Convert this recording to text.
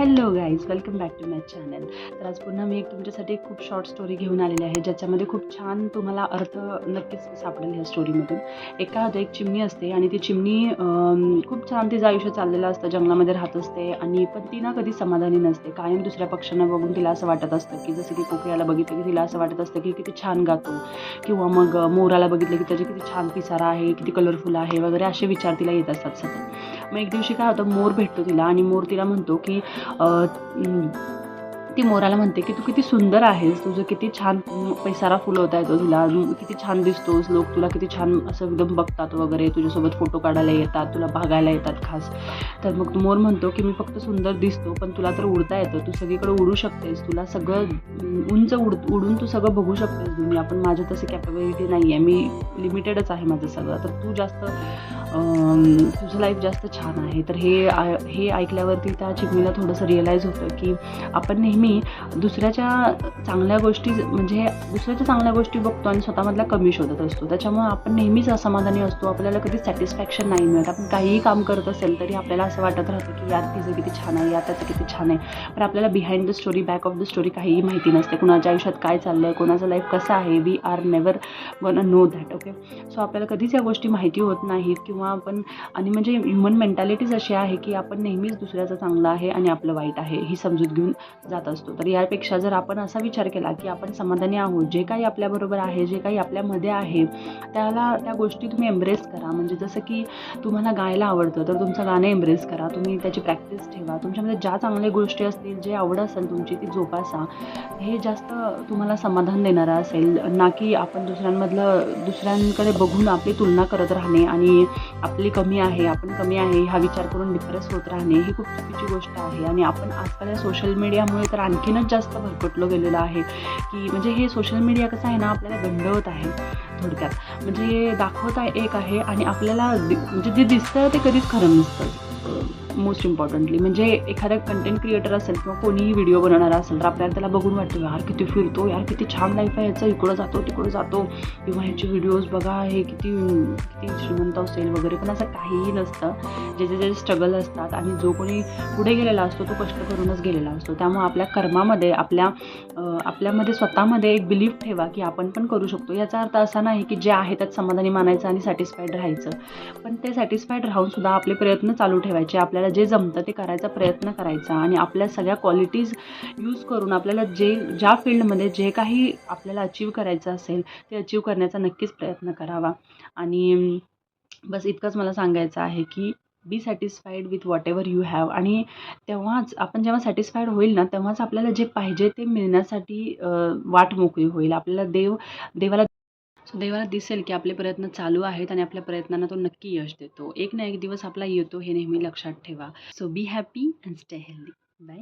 Hello guys welcome back to my channel तर आज पुन्हा मी एक तुमच्यासाठी खूप शॉर्ट स्टोरी घेऊन आलेली आहे ज्याच्यामध्ये खूप छान तुम्हाला अर्थ नक्कीच सापडेल ह्या स्टोरीमधून एका काय एक चिमणी असते आणि ती चिमणी खूप छान तिचं आयुष्य चाललेलं असतं जंगलामध्ये राहत असते आणि पण ती ना कधी समाधानी नसते. कायम दुसऱ्या पक्ष्यांना बघून तिला असं वाटत असतं की जसं की कोकिळाला बघितलं की तिला असं वाटत असतं की किती छान गातो किंवा मग मोराला बघितलं की त्याचे किती छान पिसारा आहे किती कलरफुल आहे वगैरे असे विचार तिला येत असतात सतत. मग एक दिवशी काय होतं मोर भेटतो तिला आणि मोर तिला म्हणतो की अ, ती मोराला म्हणते की तू किती सुंदर आहेस. तुझं किती छान पैसारा फुलवता येतो तुला. अजून किती छान दिसतोस. लोक तुला किती छान असं एकदम बघतात वगैरे. तुझ्यासोबत फोटो काढायला येतात. तुला बघायला येतात खास. तर मग मोर म्हणतो की मी फक्त सुंदर दिसतो पण तुला तर उडता येतं. तू सगळीकडे उडू शकतेस. तुला सगळं उंच उड उडून तू सगळं बघू शकतेस. दुनिया पण माझं तसं कॅपेबिलिटी नाही आहे मी लिमिटेडच आहे माझं सगळं. तर तू जास्त तुझं लाईफ जास्त छान आहे. तर हे हे ऐकल्यावरती त्या चिमणीला थोडंसं रिअलाईज होतं की आपण नेहमी मी दुसऱ्याच्या चांगल्या गोष्टी म्हणजे दुसऱ्याच्या चांगल्या गोष्टी बघतो आणि स्वतःमधला कमी शोधत असतो. त्याच्यामुळे आपण नेहमीच असमाधानी असतो. आपल्याला कधी सॅटिस्फॅक्शन नाही मिळत. आपण काहीही काम करत असेल तरी आपल्याला असं वाटत राहतं की यात तिचं किती छान आहे यात त्याचं किती छान आहे. पण आपल्याला behind the story back of the story काहीही माहिती नसते. कुणाच्या आयुष्यात काय चाललं आहे कोणाचं लाईफ कसं आहे we are never one know that okay so आपल्याला कधीच या गोष्टी माहिती होत नाहीत किंवा आपण आणि म्हणजे ह्युमन मेंटॅलिटीज अशी आहे की आपण नेहमीच दुसऱ्याचं चांगलं आहे आणि आपलं वाईट आहे ही समजूत घेऊन जात असतो. तर यापेक्षा जर आपण असा विचार केला की आपण समाधानी आहोत जे काही आपल्याबरोबर आहे जे काही आपल्यामध्ये आहे त्याला त्या गोष्टी तुम्ही एम्ब्रेस करा. म्हणजे जसं की तुम्हाला गायला आवडतं तर तुमचं गाणं एम्ब्रेस करा. तुम्ही त्याची प्रॅक्टिस ठेवा. तुमच्यामध्ये ज्या चांगल्या गोष्टी असतील जे आवड असेल तुमची ती जोपासा. हे जास्त तुम्हाला समाधान देणारं असेल. ना की आपण दुसऱ्यांमधलं दुसऱ्यांकडे बघून आपली तुलना करत राहणे आणि आपली कमी आहे आपण कमी आहे हा विचार करून डिप्रेस होत राहणे ही खूप चुकीची गोष्ट आहे. आणि आपण आजकाल या सोशल मीडियामुळे तर आणखीनच जास्त भरकटलो गेलेलो आहे की म्हणजे हे सोशल मीडिया कसं आहे ना आपल्याला गंडवत आहे थोडक्यात. म्हणजे दाखवता एक आहे आणि आपल्याला दि- म्हणजे जे दिसतं ते कधीच खरं नसतं. मोस्ट इम्पॉर्टंटली म्हणजे एखादा कंटेंट क्रिएटर असेल किंवा कोणीही व्हिडिओ बनवणारा असेल तर आपल्याला त्याला बघून वाटतं यार किती फिरतो यार किती छान लाईफ आहे याचा इकडं जातो तिकडं जातो. किंवा ह्याचे व्हिडिओज बघा हे किती किती श्रीमंत असेल वगैरे. पण असं काहीही नसतं. जे जे जे स्ट्रगल असतात आणि जो कोणी पुढे गेलेला असतो तो कष्ट करूनच गेलेला असतो. त्यामुळे आपल्या कर्मामध्ये आपल्या आपल्यामध्ये स्वतःमध्ये एक बिलीफ ठेवा की आपण पण करू शकतो. याचा अर्थ असा नाही की जे आहे त्यात समाधानी मानायचं आणि सॅटिस्फाईड राहायचं. पण ते सॅटिस्फाईड राहून सुद्धा आपले प्रयत्न चालू ठेवायचे आपल्याला जे जमतं ते करायचा प्रयत्न करायचा आणि आपल्या सगळ्या क्वालिटीज यूज करून आपल्याला जे ज्या फील्डमध्ये जे काही आपल्याला अचीव करायचं असेल ते अचीव करण्याचा नक्कीच प्रयत्न करावा. आणि बस इतकंच मला सांगायचं आहे की be satisfied with whatever you have आणि तेव्हाच आपण जेव्हा सॅटिस्फाईड होईल ना तेव्हाच आपल्याला जे पाहिजे ते मिळण्यासाठी वाट मोकळी होईल. आपल्याला देव देवाला सो देवाला दिसेल की आपले प्रयत्न चालू आहेत आणि आपल्या प्रयत्नांना तो नक्की यश देतो. एक ना एक दिवस आपला येतो हे नेहमी लक्षात ठेवा. So be happy and stay healthy bye